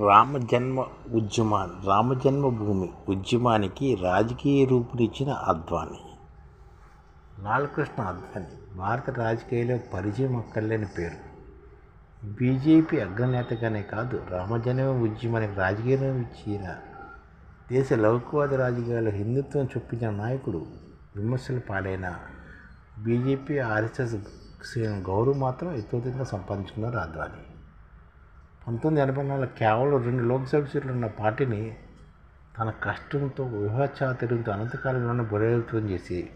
రామజన్మ ఉద్యమా రామజన్మభూమి ఉద్యమానికి రాజకీయ రూపునిచ్చిన అద్వానీ. లాలకృష్ణ అద్వానీ భారత రాజకీయాల్లో పరిచయం అక్కర్లేని పేరు. బీజేపీ అగ్రనేతగానే కాదు రామజన్మ ఉద్యమానికి రాజకీయం ఇచ్చిన దేశ లౌకికవాద రాజకీయాల్లో హిందుత్వం చొప్పించిన నాయకుడు విమర్శలు పాలైన బీజేపీ ఆర్ఎస్ఎస్ గౌరవం మాత్రం ఎక్కువగా సంపాదించుకున్నారు అద్వానీ. పంతొమ్మిది ఎనభై నాలుగు కేవలం రెండు లోక్సభ సీట్లు ఉన్న పార్టీని తన కష్టంతో ఊహాచాతుర్యంతో అనంతకాలంలోనే బలోపేతం చేసి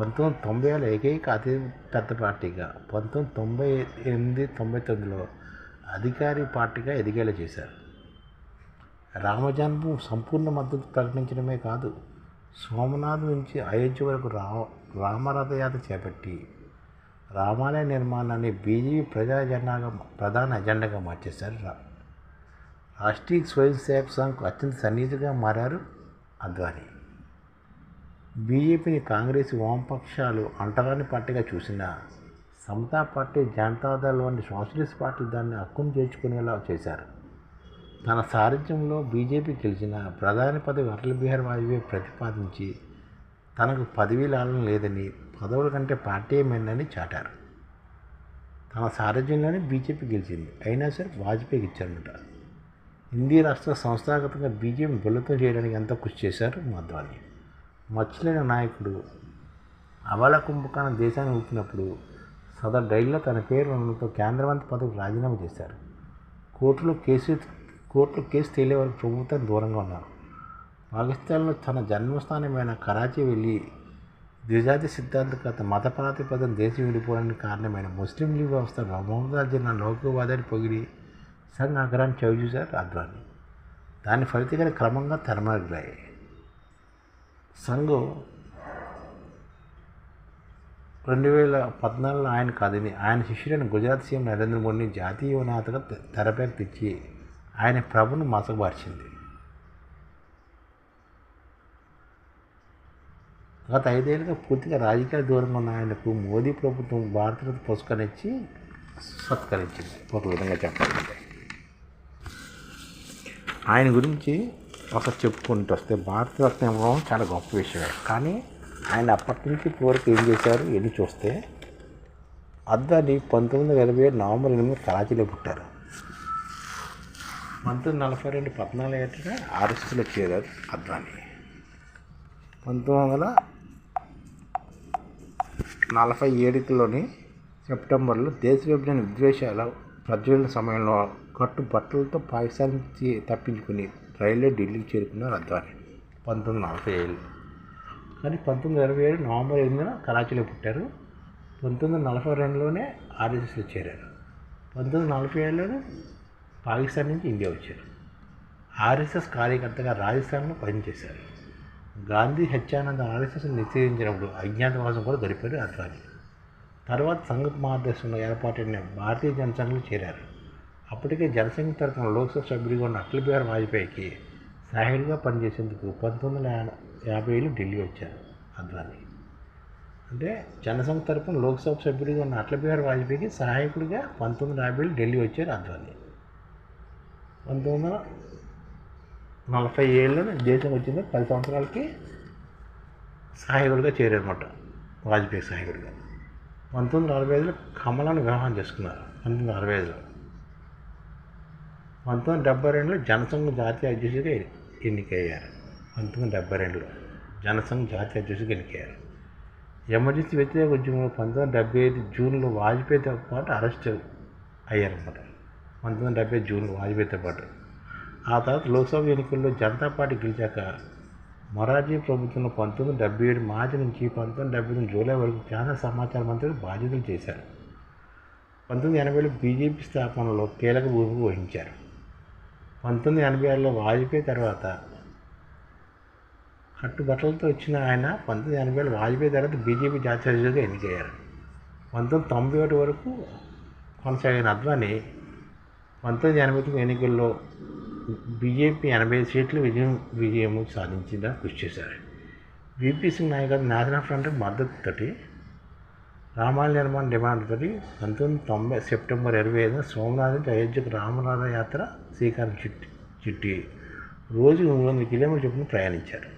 పంతొమ్మిది తొంభై ఏళ్ళ ఏకైక అతి పెద్ద పార్టీగా పంతొమ్మిది తొంభై ఎనిమిది తొంభై తొమ్మిదిలో అధికారి పార్టీగా ఎదిగేలా చేశారు. రామజన్మ సంపూర్ణ మద్దతు ప్రకటించడమే కాదు సోమనాథ్ నుంచి అయోధ్య వరకు రా రామరథయాత్ర చేపట్టి రామాలయ నిర్మాణాన్ని బీజేపీ ప్రజా ఎజెండాగా ప్రధాన ఎజెండాగా మార్చేశారు రా. రాష్ట్రీయ స్వయం సేవక్ సంఘకు అత్యంత సన్నిహితుగా మారారు అద్వానీ. బీజేపీని కాంగ్రెస్ వామపక్షాలు అంటరాని పార్టీగా చూసిన సమతా పార్టీ జనతాదళ్ వంటి సోషలిస్ట్ పార్టీలు దాన్ని హక్కును చేర్చుకునేలా చేశారు. తన సారథ్యంలో బీజేపీ గెలిచిన ప్రధాని పదవి అటల్ బిహారీ వాజ్పేయి ప్రతిపాదించి తనకు పదవీ లాభం లేదని పదవుల కంటే పార్టీ ఏమైందని చాటారు. తన సారథ్యంలోనే బీజేపీ గెలిచింది. అయినా సరే వాజ్పేయికి ఇచ్చారన్నమాట హిందీ రాష్ట్ర సంస్థాగతంగా బీజేపీ బలతం చేయడానికి ఎంత కృషి చేశారు మధ్వాని. మచ్చలేని నాయకుడు అబల కుంభకాన్ని దేశాన్ని ఊపినప్పుడు సదర్ డైల్లో తన పేరు ఉండడంతో కేంద్రమంత్రి పదవికి రాజీనామా చేశారు. కోర్టులో కేసు కోర్టులో కేసు తేలే వరకు ప్రభుత్వం దూరంగా ఉన్నారు. పాకిస్తాన్లో తన జన్మస్థానమైన కరాచీ వెళ్ళి ద్విజాతి సిద్ధాంతకత మత ప్రాతిపదం దేశం విడిపోవడానికి కారణమైన ముస్లిం లీగ్ వ్యవస్థ మహమ్మద్ జిల్లా లోకవాదాన్ని పొగిడి సంఘ ఆగ్రహాన్ని చవిచూశారు అద్వానీ. దాని ఫలితంగా క్రమంగా తెరమరుగాయి సంఘం రెండు వేల పద్నాలుగులో ఆయన కాదని ఆయన శిష్యుడైన గుజరాత్ సీఎం నరేంద్ర మోడీని జాతీయ నేతగా తెరపేరు తెచ్చి ఆయన ప్రభును మసకబార్చింది. గత ఐదేళ్ళుగా పూర్తిగా రాజకీయ దూరంగా ఉన్న ఆయనకు మోదీ ప్రభుత్వం భారతరత్న పురస్కరించి సత్కరించింది. ఒక విధంగా చెప్పాలంటే. ఆయన గురించి ఒక చెప్పుకుంటూ వస్తే భారతరత్న ఇవ్వడం చాలా గొప్ప విషయమే. కానీ ఆయన అప్పటి నుంచి ఇప్పటివరకు ఏం చేశారు ఎన్ని చూస్తే అద్దాని పంతొమ్మిది వందల ఎనభై ఏడు నవంబర్ ఎనిమిది కరాచీలో పుట్టారు. పంతొమ్మిది నలభై రెండు పద్నాలుగు ఏటగా ఆర్ఎస్ఎస్లో చేరారు అద్వానీ పంతొమ్మిది వందల నలభై ఏడులోని సెప్టెంబర్లో దేశ విభజన విద్వేషాల ప్రజ్వలన సమయంలో కట్టు బట్టలతో పాకిస్తాన్ నుంచి తప్పించుకుని రైల్లో ఢిల్లీకి చేరుకున్నారు అద్వానీ. పంతొమ్మిది నలభై ఏడు కానీ పంతొమ్మిది ఇరవై ఏడు నవంబర్ ఎనిమిదిన కరాచీలో పుట్టారు. పంతొమ్మిది నలభై రెండులోనే ఆర్ఎస్ఎస్లో చేరారు. పంతొమ్మిది నలభై ఏడులోనే పాకిస్తాన్ నుంచి ఇండియా వచ్చారు. ఆర్ఎస్ఎస్ కార్యకర్తగా రాజస్థాన్లో పనిచేశారు. గాంధీ హత్యానంద ఆర్ఎస్ఎస్ నిషేధించినప్పుడు అజ్ఞాతవాసం కూడా గడిపారు అద్వానీ తర్వాత సంగత్ మార్గదర్శనంలో ఏర్పాటైన భారతీయ జనసంఘలో చేరారు. అప్పటికే జనసంఘ తరఫున లోక్సభ సభ్యుడిగా ఉన్న అటల్ బిహారీ వాజ్పేయికి సహాయుడిగా పనిచేసేందుకు పంతొమ్మిది వందల యాభైలో ఢిల్లీ వచ్చారు అద్వానీ. అంటే జనసంఘ తరఫున లోక్సభ సభ్యుడిగా ఉన్న అటల్ బిహారీ వాజ్పేయికి సహాయకుడిగా పంతొమ్మిది యాభై యాభైలో ఢిల్లీ వచ్చారు అద్వానీ. పంతొమ్మిది వందల నలభై ఏళ్ళు దేశం వచ్చింది. పది సంవత్సరాలకి సహాయకుడిగా చేరారనమాట వాజ్పేయి సహాయకుడిగా పంతొమ్మిది వందల అరవై ఐదులో కమలాన్ని వివాహం చేసుకున్నారు. పంతొమ్మిది అరవై ఐదులో. పంతొమ్మిది డెబ్బై రెండులో జనసంఘ జాతీయ అధ్యక్షుడిగా ఎన్నికయ్యారు. పంతొమ్మిది డెబ్బై రెండులో జనసంఘ జాతీయ అధ్యక్షుడిగా ఎన్నికయ్యారు. ఎమర్జెన్సీ వ్యతిరేక ఉద్యమంలో పంతొమ్మిది డెబ్బై ఐదు జూన్లో వాజ్పేయితో పాటు అరెస్ట్ అయ్యారన్నమాట. పంతొమ్మిది డెబ్బై జూన్లో వాజ్పేయితో పాటు. ఆ తర్వాత లోక్సభ ఎన్నికల్లో జనతా పార్టీ గెలిచాక మొరార్జీ ప్రభుత్వంలో పంతొమ్మిది డెబ్బై ఏడు మార్చి నుంచి పంతొమ్మిది డెబ్బై ఎనిమిది జూలై వరకు కేంద్ర సమాచార మంత్రి బాధ్యతలు చేశారు. పంతొమ్మిది ఎనభైలో బీజేపీ స్థాపనలో కీలక భూమిక వహించారు. పంతొమ్మిది ఎనభై ఆరులో వాజ్పేయి తర్వాత కట్టుబట్టలతో వచ్చిన ఆయన పంతొమ్మిది ఎనభై ఎనభైలో వాజ్పేయి తర్వాత బీజేపీ జాతీయ అధ్యక్షుడిగా ఎన్నికయ్యారు. పంతొమ్మిది తొంభై ఒకటి వరకు కొనసాగిన అద్వానీ పంతొమ్మిది ఎనభై తొమ్మిది ఎన్నికల్లో బీజేపీ ఎనభై సీట్లు విజయం విజయం సాధించిన కృషి చేశారు. బీపీ సింగ్ నాయకుడు నేషనల్ ఫ్రంట్ మద్దతుతోటి రామాలయ నిర్మాణ డిమాండ్తో పంతొమ్మిది తొంభై సెప్టెంబర్ ఇరవై ఐదున సోమనాథ్ నుంచి అయోధ్యకు రామనాథ యాత్ర శ్రీకారం చుట్టి చుట్టి రోజుకు మూడు వందల కిలోమీటర్ చొప్పున ప్రయాణించారు.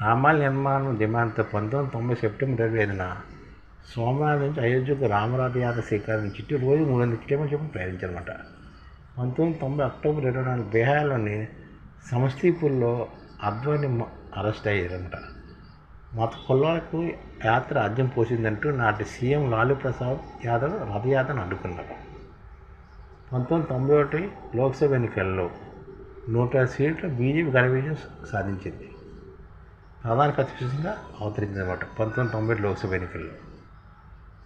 రామాలయ నిర్మాణం డిమాండ్తో పంతొమ్మిది తొంభై సెప్టెంబర్ ఇరవై ఐదున సోమనాథ్ నుంచి అయోధ్యకు రామరాజ యాత్ర శ్రీకారం చిట్టి రోజు మూడు వందల కిలోమీటర్ చొప్పున ప్రయాణించారన్నమాట. పంతొమ్మిది తొంభై అక్టోబర్ ఇరవై నాలుగు బీహార్లోని సమస్తీపూర్లో అద్వాని అరెస్ట్ అయ్యారంట. మత కులాలకు యాత్ర అద్దెం పోసిందంటూ నాటి సీఎం లాలూ ప్రసాద్ యాదవ్ రథయాత్రను అడ్డుకున్నారు. పంతొమ్మిది తొంభై ఒకటి లోక్సభ ఎన్నికల్లో నూట సీట్లు బీజేపీ ఘన విజయం సాధించింది. ప్రధాన ప్రతిపక్షంగా అవతరించిందన్నమాట పంతొమ్మిది తొంభై లోక్సభ ఎన్నికల్లో.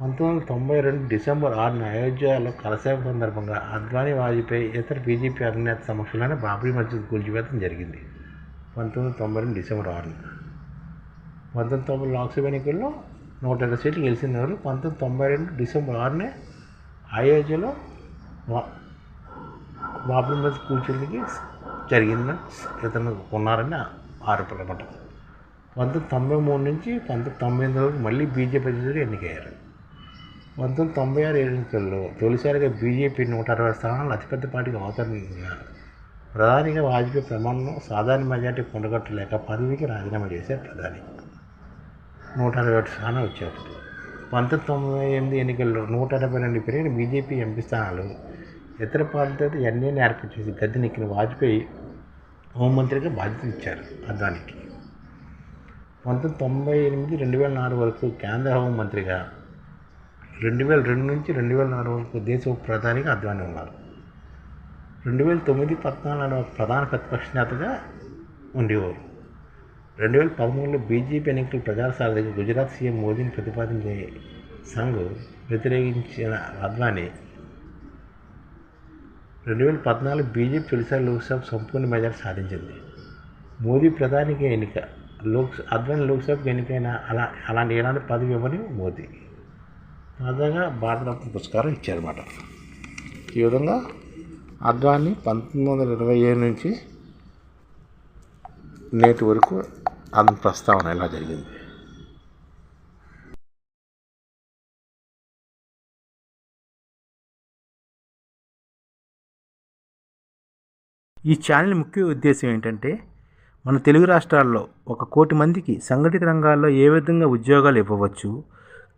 పంతొమ్మిది వందల తొంభై రెండు డిసెంబర్ ఆరున అయోధ్యలో కలసేవ సందర్భంగా అద్వానీ వాజ్పేయి ఇతర బీజేపీ అధినేత సమక్షంలోనే బాబ్రీ మసీద్ కూల్చివేతం జరిగింది. పంతొమ్మిది వందల తొంభై రెండు డిసెంబర్ ఆరున. పంతొమ్మిది తొంభై లోక్సభ ఎన్నికల్లో నూట ఇరవై సీట్లు గెలిచినారు పంతొమ్మిది తొంభై రెండు డిసెంబర్ ఆరునే అయోధ్యలో బాబ్రీ మసీద్ కూల్చేందుకు జరిగిందని ఇతను ఉన్నారని ఆరోపణ అన్నమాట. పంతొమ్మిది తొంభై మూడు నుంచి పంతొమ్మిది తొంభై ఎనిమిది వరకు మళ్ళీ బీజేపీ అధ్యక్షుడు ఎన్నికయ్యారు. పంతొమ్మిది తొంభై ఆరు ఎన్నికల్లో తొలిసారిగా బీజేపీ నూట అరవై స్థానాలు అతిపెద్ద పార్టీగా అవతరించారు. ప్రధానిగా వాజ్పేయి ప్రమాణం సాధారణ మెజార్టీ పొందగట్టలేక పదవికి రాజీనామా చేశారు ప్రధాని. నూట అరవై ఒకటి స్థానాలు వచ్చారు. పంతొమ్మిది తొంభై ఎనిమిది ఎన్నికల్లో నూట అరవై రెండు పెరిగిన బీజేపీ ఎంపీ స్థానాలు ఇతర పార్టీలతో ఎన్ఏని ఏర్పాటు చేసి గద్దెనెక్కిన వాజ్పేయి హోంమంత్రిగా బాధ్యత ఇచ్చారు ప్రధానికి. పంతొమ్మిది తొంభై ఎనిమిది రెండు వేల నాలుగు వరకు కేంద్ర హోంమంత్రిగా రెండు వేల రెండు నుంచి రెండు వేల నాలుగు వరకు దేశ ఉప ప్రధానిగా అద్వానీ ఉన్నారు. రెండు వేల తొమ్మిది పద్నాలుగు ప్రధాన ప్రతిపక్ష నేతగా ఉండేవారు. రెండు వేల పదమూడులో బీజేపీ ఎన్నికల ప్రచార సారథిగా గుజరాత్ సీఎం మోదీని ప్రతిపాదించే సంఘ్ వ్యతిరేకించిన అద్వానీ రెండు వేల పద్నాలుగు బీజేపీ తొలిసారి లోక్సభ సంపూర్ణ మెజార్టీ సాధించింది. మోదీ ప్రధానికి ఎన్నిక లోక్ అద్వానీ లోక్సభకు ఎన్నికైన అలా అలాంటి ఎలాంటి పదవి ఇవ్వని మోదీ తాజాగా భారతరత్న పురస్కారం ఇచ్చారన్నమాట. ఈ విధంగా అద్వానీ పంతొమ్మిది వందల ఇరవై ఏడు నుంచి నేటి వరకు అతని ప్రస్తావన ఎలా జరిగింది? ఈ ఛానల్ ముఖ్య ఉద్దేశం ఏంటంటే మన తెలుగు రాష్ట్రాల్లో ఒక కోటి మందికి సంఘటిత రంగాల్లో ఏ విధంగా ఉద్యోగాలు ఇవ్వవచ్చు